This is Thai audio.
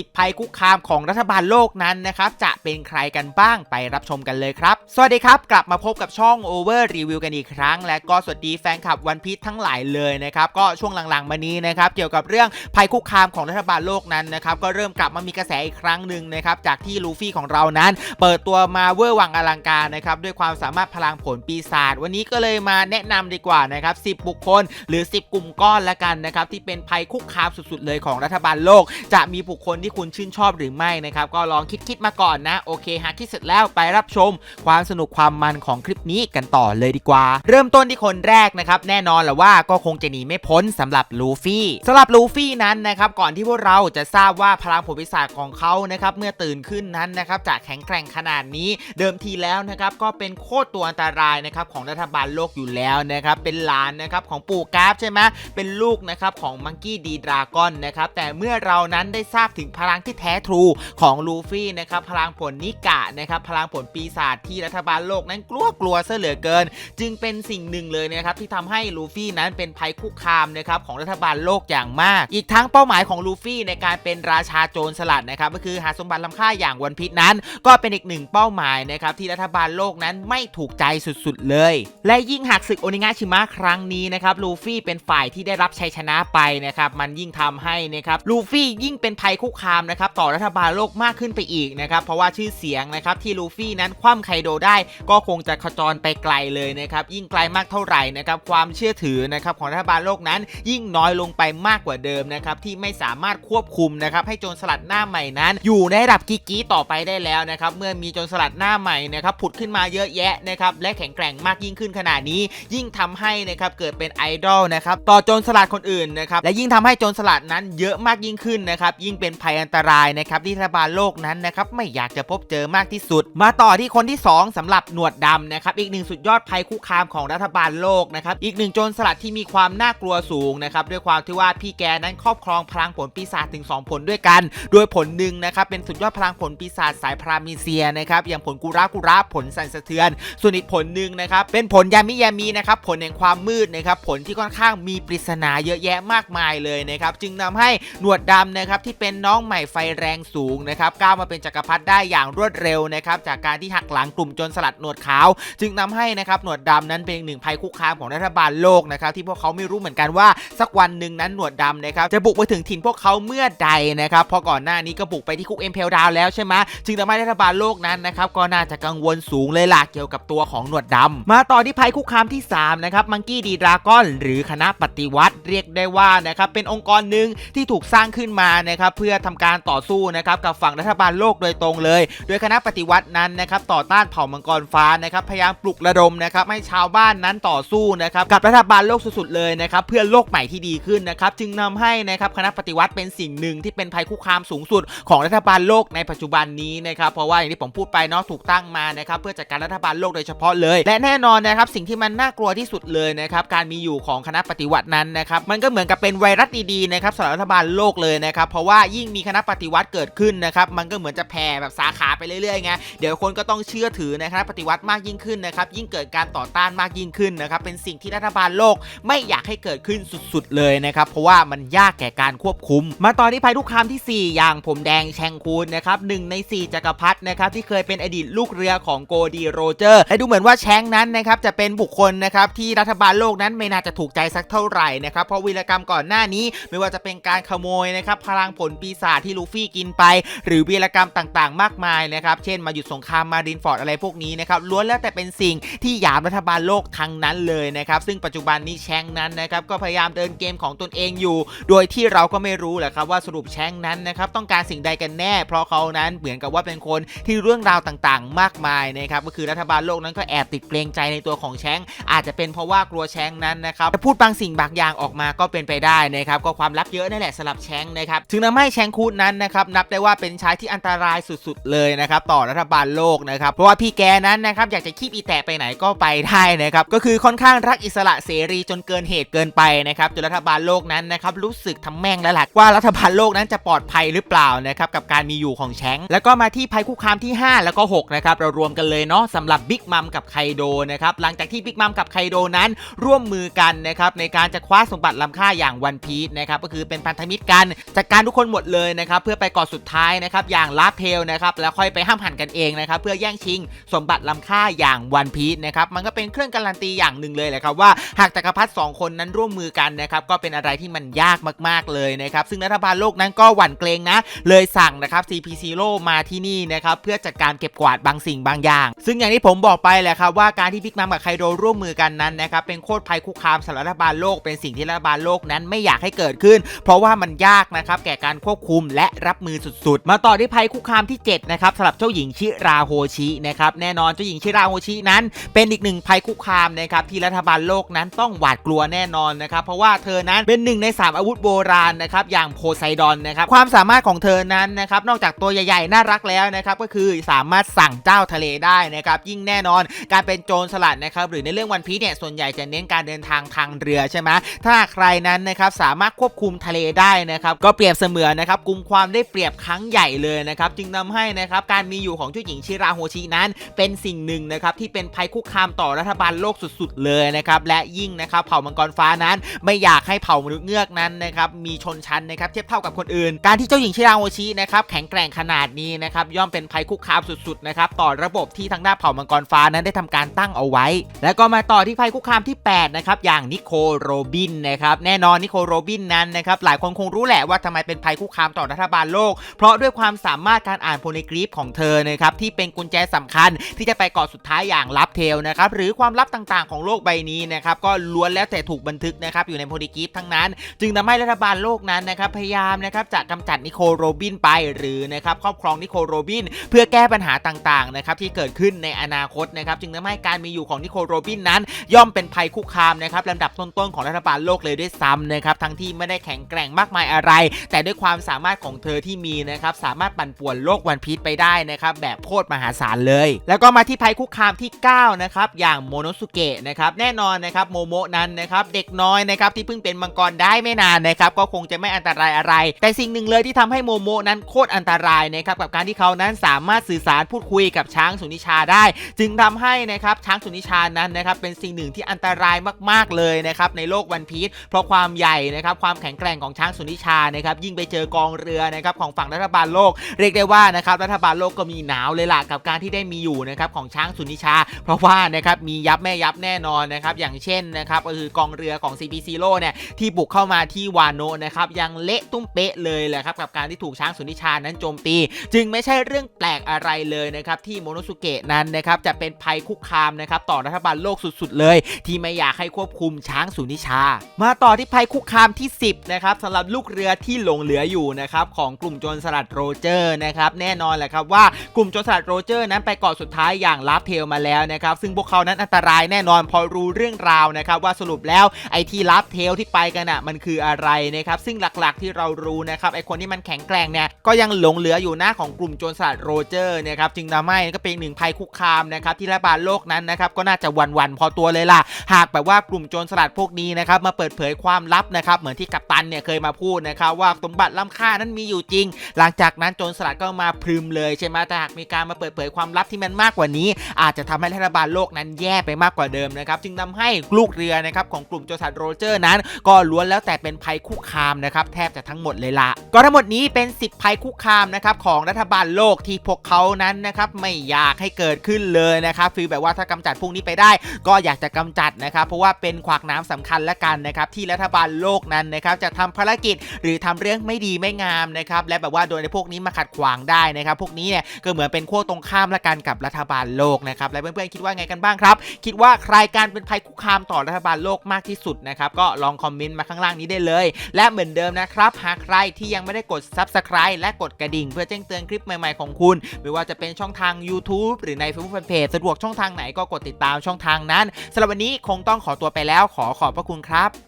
10 ภัยคุกคามของรัฐบาลโลกนั้นนะครับจะเป็นใครกันบ้างไปรับชมกันเลยครับ สวัสดีครับ กลับมาพบกับช่อง Over Review กันอีกครั้ง และก็สวัสดีแฟนคลับวันพี e ทั้งหลายเลยนะครับก็ช่วงหลังๆมานี้นะครับเกี่ยวกับเรื่องภัยคุกคามของรัฐบาลโลกนั้นนะครับก็เริ่มกลับมามีกระแสอีกครั้งหนึ่งนะครับจากที่ลูฟี่ของเรานั้น เปิดตัวมาเวอร์วังอลังการนะครับด้วยความสามารถพลังผลปีศาจวันนี้ก็เลยมาแนะนำดีกว่านะครับ10 บุคคล หรือ 10 กลุ่มก้อนละกันนะครับที่เป็นภัยคุกคามสุดๆเลยของรัฐบาลโลก จะมีบุคคลที่คุณชื่นชอบหรือไม่นะครับ ก็ลองคิดๆมาก่อนนะ โอเคหากคิดเสร็จแล้วไปรับชม ความสนุกความมันของคลิปนี้กันต่อเลยดีกว่า เริ่มต้นที่คนแรกนะครับแน่นอนแหละว่าก็คงจะหนีไม่พ้นสำหรับลูฟี่สำหรับลูฟี่นั้นนะครับก่อนที่พวกเราจะทราบว่าพลังผลปีศาจของเขานะครับเมื่อตื่นขึ้นนั้นนะครับจะแข็งแกร่งขนาดนี้เดิมทีแล้วนะครับก็เป็นโคตรตัวอันตรายนะครับของรัฐบาลโลกอยู่แล้วนะครับเป็นหลานนะครับของปู่กราฟใช่ไหมเป็นลูกนะครับของมังกี้ดีดราก้อนนะครับแต่เมื่อเรานั้นได้ทราบถึงพลังที่แท้ทรูของลูฟี่นะครับพลังผลนิกะนะครับพลังผลปีศาจที่รัฐบาลโลกนั้นกลัวกลัวเสเหลือเกิน จึงเป็นสิ่งหนึ่งเลยนะครับที่ทำให้ลูฟี่นั้นเป็นภัยคุกคามนะครับของรัฐบาลโลกอย่างมาก อีกทั้งเป้าหมายของลูฟี่ในการเป็นราชาโจรสลัดนะครับก็คือหาสมบัติล้ำค่าอย่างวันพิษนั้น ก็เป็นอีกหนึ่งเป้าหมายนะครับที่รัฐบาลโลกนั้นไม่ถูกใจสุดๆเลย และยิ่งหากศึกโอนิงาชิมะครั้งนี้นะครับลูฟี่เป็นฝ่ายที่ได้รับชัยชนะไปนะครับมันยิ่งทำให้นะครับลูฟี่ยิ่งเป็นภัยคุกคามนะครับต่อรัฐบาลโลกมากขึ้นไปอีกนะครับเพราะว่าชื่อเสียงนะครับที่ลูฟี่นั้นคว่ำไคโดได้ ก็คงจะขจรไปไกลเลยนะครับยิ่งไกลมากเท่าไหร่นะครับความเชื่อถือนะครับของรัฐบาลโลกนั้น ยิ่งน้อยลงไปมากกว่าเดิมนะครับที่ไม่สามารถควบคุมนะครับให้โจรสลัดหน้าใหม่นั้น อยู่ในระดับกิกี้ต่อไปได้แล้วนะครับเมื่อมีโจรสลัดหน้าใหม่นะครับผุดขึ้นมาเยอะแยะนะครับและแข็งแกร่งมากยิ่งขึ้นขนาดนี้ ยิ่งทำให้นะครับเกิดเป็นไอดอลนะครับต่อโจรสลัดคนอื่นนะครับและยิ่งทำให้โจรสลัดนั้นเยอะมากยิ่งขึ้นนะครับยิ่งเป็นภััยอันตรายนะครับที่รัฐบาลโลกนั้นนะครับไม่อยากจะพบเจอมากที่สุด มาต่อที่คนที่ 2สำหรับหนวดดำนะครับอีกหนึ่งสุดยอดภัยคุกคามของรัฐบาลโลกนะครับอีกหนึ่งโจรสลัดที่มีความน่ากลัวสูงนะครับด้วยความที่ว่าพี่แกนั้นครอบครองพลังผลปีศาจถึง 2 ผลด้วยกัน โดยผลหนึ่งนะครับเป็นสุดยอดพลังผลปีศาจสายพรามิเซียนะครับอย่างผลกุระกุระผลสั่นสะเทือน ส่วนอีกผลหนึ่งนะครับเป็นผลยามิยามีนะครับผลแห่งความมืดนะครับผลที่ค่อนข้างมีปริศนาเยอะแยะมากมายเลยนะครับจึงนำให้หนวดดำนะครับที่เป็นน้ององใหม่ไฟแรงสูงนะครับก้าวมาเป็นจักรพรรดิได้อย่างรวดเร็วนะครับจากการที่หักหลังกลุ่มจรสลัดหนวดขาว จึงนำให้นะครับหนวดดำนั้นเป็นหนึ่งภัยคุกคามของรัฐบาลโลกนะครับที่พวกเขาไม่รู้เหมือนกันว่าสักวันหนึ่งนั้นหนวดดำนะครับจะบุกไปถึงถิ่นพวกเขาเมื่อใดนะครับพราะก่อนหน้านี้ก็บุกไปที่คุกเอ็มเพลดาวแล้วใช่ไหมจึงทำให้รัฐบาลโลกนั้นนะครับก็น่าจะกังวลสูงเลยล่ะเกี่ยวกับตัวของหนวดดำมาต่อที่ภัยคุกคามที่3นะครับมังกี้ดีดราก้อนหรือคณะปฏิวัติเรียกได้ว่านะครับเป็นองค์กรหนึ่งที่ถูกสร้างขึ้นมานะครับเพื่อททำการต่อสู้นะครับกับฝั่งรัฐบาลโลกโดยตรงเลย โดยคณะปฏิวัตินั้นนะครับต่อต้านเผ่ามังกรฟ้านะครับพยายามปลุกระดมนะครับให้ชาวบ้านนั้นต่อสู้นะครับกับรัฐบาลโลกสุดๆเลยนะครับเพื่อโลกใหม่ที่ดีขึ้นนะครับจึงนำให้นะครับคณะปฏิวัติเป็นสิ่งหนึ่งที่เป็นภัยคุกคามสูงสุด ของรัฐบาลโลกในปัจจุบันนี้นะครับเพราะว่าอย่างที่ผมพูดไปเนาะถูกตั้งมานะครับเพื่อจัดการรัฐบาลโลกโดยเฉพาะเลย และแน่นอนนะครับสิ่งที่มันน่ากลัวที่สุดเลยนะครับการมีอยู่ของคณะปฏิวัตินั้นนะครับมันก็เหมือนกับเป็นไวรัสดีๆนะครับสำหรับรัฐบาลโลกเลยนะครับเพราะว่ายิ่งมีีคณะปฏิวัติเกิดขึ้นนะครับมันก็เหมือนจะแผ่แบบสาขาไปเรื่อยๆไงเดี๋ยวคนก็ต้องเชื่อถือในคณะปฏิวัติมากยิ่งขึ้นนะครับยิ่งเกิดการต่อต้านมากยิ่งขึ้นนะครับเป็นสิ่งที่รัฐบาลโลกไม่อยากให้เกิดขึ้นสุดๆเลยนะครับเพราะว่ามันยากแก่การควบคุม มาตอนที่ภัยทุกคามที่ 4 อย่างผมแดงแชงคูนนะครับหนึ่งใน 4จักรพรรดินะครับที่เคยเป็นอดีตลูกเรือของโกดีโรเจอร์และดูเหมือนว่าแชงนั้นนะครับจะเป็นบุคคลนะครับที่รัฐบาลโลกนั้นไม่น่าจะถูกใจสักเท่าไหร่นะครับเพราะวีรกรรมก่อนหน้านี้ไม่ว่าจะเป็นการขโมยนะครับพลังผลปีศาจที่ลูฟี่กินไป หรือวีรกรรมต่างๆ มากมายนะครับ เช่นมาหยุดสงครามมารินฟอร์ดอะไรพวกนี้นะครับล้วนแล้วแต่เป็นสิ่งที่หยามรัฐบาลโลกทั้งนั้นเลยนะครับซึ่งปัจจุบันนี้แชงนั้นนะครับก็พยายามเดินเกมของตนเองอยู่ โดยที่เราก็ไม่รู้แหละครับว่าสรุปแชงนั้นนะครับต้องการสิ่งใดกันแน่ เพราะเขานั้นเหมือนกับว่าเป็นคนที่เรื่องราวต่างๆ มากมายนะครับก็คือรัฐบาลโลกนั้นก็แอบติดเกรงใจในตัวของแชงอาจจะเป็นเพราะว่ากลัวแชงนั้นนะครับจะพูดบางสิ่งบางอย่างออกมาก็เป็นไปได้นะครับก็ความลับเยอะนั่นแหละสำหรับแชงนะครับถึงทำให้แชงคูดนั้นนะครับนับได้ว่าเป็นชายที่อันตรายสุดๆเลยนะครับต่อรัฐบาลโลกนะครับเพราะว่าพี่แกนั้นนะครับอยากจะคีบอีแตะไปไหนก็ไปได้นะครับก็คือค่อนข้างรักอิสระเสรีจนเกินเหตุเกินไปนะครับจนรัฐบาลโลกนั้นนะครับรู้สึกทำแม่งแล้วล่ะว่ารัฐบาลโลกนั้นจะปลอดภัยหรือเปล่านะครับกับการมีอยู่ของแชงแล้วก็มาที่ภัยคุกคามที่ 5 แล้วก็6นะครับเรารวมกันเลยเนาะสำหรับบิ๊กมัมกับไคโดนะครับหลังจากที่บิ๊กมัมกับไคโดนั้นร่วมมือกันนะครับในการจะคว้าสมบัติล้ำค่าอย่างวันพีชนะครับก็คือเป็นพันธมิตรกันจัดการทุกคนหมดเลยเลยนะครับเพื่อไปกาะสุดท้ายนะครับอย่างลาเทลนะครับแล้วค่อยไปห้ามหันกันเองนะครับเพื่อแย่งชิงสมบัติล้ำค่าอย่างวันพีชนะครับมันก็เป็นเครื่องการันตีอย่างหนึ่งเลยแหละครับว่าหากจักรพรรดิสองคนนั้นร่วมมือกันนะครับก็เป็นอะไรที่มันยากมากๆเลยนะครับซึ่งรัฐบาลโลกนั้นก็หวั่นเกรงนะ เลยสั่งนะครับ CP0 มาที่นี่นะครับเพื่อจัดการเก็บกวาดบางสิ่งบางอย่าง ซึ่งอย่างที่ผมบอกไปแหละครับว่าการที่บิ๊กมัมกับไคโดร่วมมือกันนั้นนะครับเป็นโคตรภัยคุกคามสำหรับรัฐบาลโลกเป็นสิ่งที่รัฐบาลโลกนั้นไม่อยากให้เกิดขึ้น เพราะว่ามันยากนะครับแก่การควบคุมและรับมือสุดๆ มาต่อที่ภัยคุกคามที่ 7 นะครับสำหรับเจ้าหญิงชิราโฮชินะครับแน่นอนเจ้าหญิงชิราโฮชินั้น เป็นอีกหนึ่งภัยคุกคามนะครับที่รัฐบาลโลกนั้นต้องหวาดกลัวแน่นอนนะครับเพราะว่าเธอนั้นเป็นหนึ่งในสามอาวุธโบราณนะครับอย่างโพไซดอนนะครับความสามารถของเธอนั้นนะครับนอกจากตัวใหญ่ๆน่ารักแล้วนะครับก็คือสามารถสั่งเจ้าทะเลได้นะครับยิ่งแน่นอนการเป็นโจรสลัดนะครับหรือในเรื่องวันพีเนี่ยส่วนใหญ่จะเน้นการเดินทางทางเรือใช่ไหมถ้าใครนั้นนะครับสามารถควบคุมทะเลได้นะครับก็เปรียบเสมือนนะครับกลุ่มความได้เปรียบครั้งใหญ่เลยนะครับจึงทำให้นะครับการมีอยู่ของเจ้าหญิงชิราโฮชินั้น เป็นสิ่งหนึ่งนะครับที่เป็นภัยคุกคามต่อรัฐบาลโลกสุดๆ เลยนะครับและยิ่งนะครับเผ่ามังกรฟ้านั้น ไม่อยากให้เผ่ามนุษย์เงือกนั้นนะครับมีชนชั้นนะครับเทียบเท่ากับคนอื่น การที่เจ้าหญิงชิราโฮชินะครับแข็งแกร่งขนาดนี้นะครับย่อมเป็นภัยคุกคามสุดๆนะครับต่อระบบที่ทางด้านเผ่ามังกรฟ้านั้นได้ทำการตั้งเอาไว้ แล้วก็มาต่อที่ภัยคุกคามที่8นะครับอย่างนิโคโรบินนะครับแน่นอนนิโคโรบินนั้นนะครับหลายคนคงรู้แหละว่าทำไมเป็นภัยคุกคามต่อรัฐบาลโลก เพราะด้วยความสามารถการอ่านโพลีกรีฟของเธอนะครับที่เป็นกุญแจสำคัญที่จะไปเกาะสุดท้ายอย่างลับเทลนะครับหรือความลับต่างๆ ของโลกใบนี้นะครับก็ล้วนแล้วแต่ถูกบันทึกนะครับอยู่ในโพลีกรีฟทั้งนั้น จึงทำให้รัฐบาลโลกนั้นนะครับพยายามนะครับจะกำจัดนิโคโรบินไปหรือนะครับครอบครองนิโคโรบิน เพื่อแก้ปัญหาต่างๆนะครับที่เกิดขึ้นในอนาคตนะครับจึงทำให้การมีอยู่ของนิโคโรบินนั้น ย่อมเป็นภัยคุกคามนะครับลำดับต้นๆของรัฐบาลโลกเลยด้วยซ้ำนะครับทั้งที่ไม่ได้แข็งแกร่งมากมายอะไร แต่ด้วยความสาามารถของเธอที่มีนะครับสามารถปั่นป่วนโลกวันพีชไปได้นะครับแบบโคตรมหาศาลเลย แล้วก็มาที่ภัยคุกคามที่9นะครับอย่างโมโนสุเกะนะครับแน่นอนนะครับโมโมนั้นนะครับเด็กน้อยนะครับที่เพิ่งเป็นมังกรได้ไม่นานนะครับก็คงจะไม่อันตรายอะไร แต่สิ่งหนึ่งเลยที่ทำให้โมโมนั้นโคตรอันตรายนะครับกับการที่เขานั้นสามารถสื่อสารพูดคุยกับช้างสุนิชาได้ จึงทำให้นะครับช้างสุนิชานั้นนะครับเป็นสิ่งหนึ่งที่อันตรายมากๆเลยนะครับในโลกวันพีชเพราะความใหญ่นะครับความแข็งแกร่งของช้างสุนิชานะครับยิ่งไปเจอกององเรือนะครับของฝั่งรัฐบาลโลก เรียกได้ว่านะครับรัฐบาลโลกก็มีหนาวเลยล่ะกับการที่ได้มีอยู่นะครับของช้างสุนิชา เพราะว่านะครับมียับแม่ยับแน่นอนนะครับอย่างเช่นนะครับก็คือกองเรือของ CP0 เนี่ยที่บุกเข้ามาที่วานโนนะครับยังเละตุ้มเป๊ะเลยแหละครับกับการที่ถูกช้างสุนิชานั้นโจมตี จึงไม่ใช่เรื่องแปลกอะไรเลยนะครับที่โมโนสุเกะนั้นนะครับจะเป็นภัยคุกคามนะครับต่อรัฐบาลโลกสุดๆ เลย ที่ไม่อยากให้ควบคุมช้างสุนิชา มาต่อที่ภัยคุกคามที่ 10นะครับสำหรับลูกเรือที่หลงเหลืออยู่นะครับของกลุ่มโจรสลัดโรเจอร์นะครับแน่นอนแหละครับว่ากลุ่มโจรสลัดโรเจอร์นั้นไปเกาะสุดท้ายอย่างลาฟเทลมาแล้วนะครับซึ่งพวกเขานั้นอันตรายแน่นอนพอรู้เรื่องราวนะครับว่าสรุปแล้วไอ้ที่ลาฟเทลที่ไปกันอะมันคืออะไรนะครับซึ่งหลักๆที่เรารู้นะครับไอ้คนที่มันแข็งแกร่งเนี่ยก็ยังหลงเหลืออยู่หน้าของกลุ่มโจรสลัดโรเจอร์นะครับจึงทำให้ก็เป็นหนึ่งภัยคุกคามนะครับที่รัฐบาลโลกนั้นนะครับก็น่าจะวันๆพอตัวเลยล่ะ หากแบบว่ากลุ่มโจรสลัดพวกนี้นะครับมาเปิดเผยความลับนะครับเหมือนที่กัปตันเนี่ยเคยมาพูดนะครับว่าสมบัติล้ำค่านั้นมีอยู่จริง หลังจากนั้นโจรสลัดก็มาพรึมเลยใช่ไหมแต่หากมีการมาเปิดเผยความลับที่มันมากกว่านี้ อาจจะทำให้รัฐบาลโลกนั้นแย่ไปมากกว่าเดิมนะครับจึงทำให้ลูกเรือนะครับของกลุ่มโจรสลัดโรเจอร์นั้น ก็ล้วนแล้วแต่เป็นภัยคุกคามนะครับแทบจะทั้งหมดเลยละก็ทั้งหมดนี้เป็น 10 ภัยคุกคามนะครับของรัฐบาลโลกที่พวกเขานั้นนะครับไม่อยากให้เกิดขึ้นเลยนะครับฟีลแบบว่าถ้ากำจัดพวกนี้ไปได้ ก็อยากจะกำจัดนะครับเพราะว่าเป็นขวากน้ำสำคัญและกันนะครับที่รัฐบาลโลกนั้นนะครับจะทำภารกิจหรือทำเรื่องไม่ดีไม่งามนะครับและแบบว่าโดยในพวกนี้มาขัดขวางได้นะครับพวกนี้เนี่ยก็เหมือนเป็นขั้วตรงข้ามละกันกับรัฐบาลโลกนะครับและเพื่อนๆคิดว่าไงกันบ้างครับ คิดว่าใครการเป็นภัยคุกคามต่อรัฐบาลโลกมากที่สุดนะครับก็ลองคอมเมนต์มาข้างล่างนี้ได้เลย และเหมือนเดิมนะครับหากใครที่ยังไม่ได้กด Subscribe และกดกระดิ่ง เพื่อแจ้งเตือนคลิปใหม่ๆของคุณ ไม่ว่าจะเป็นช่องทาง YouTube หรือใน Facebook Fanpage สะดวกช่องทางไหนก็กดติดตามช่องทางนั้นสำหรับวันนี้คงต้องขอตัวไปแล้วขอขอบพระคุณครับ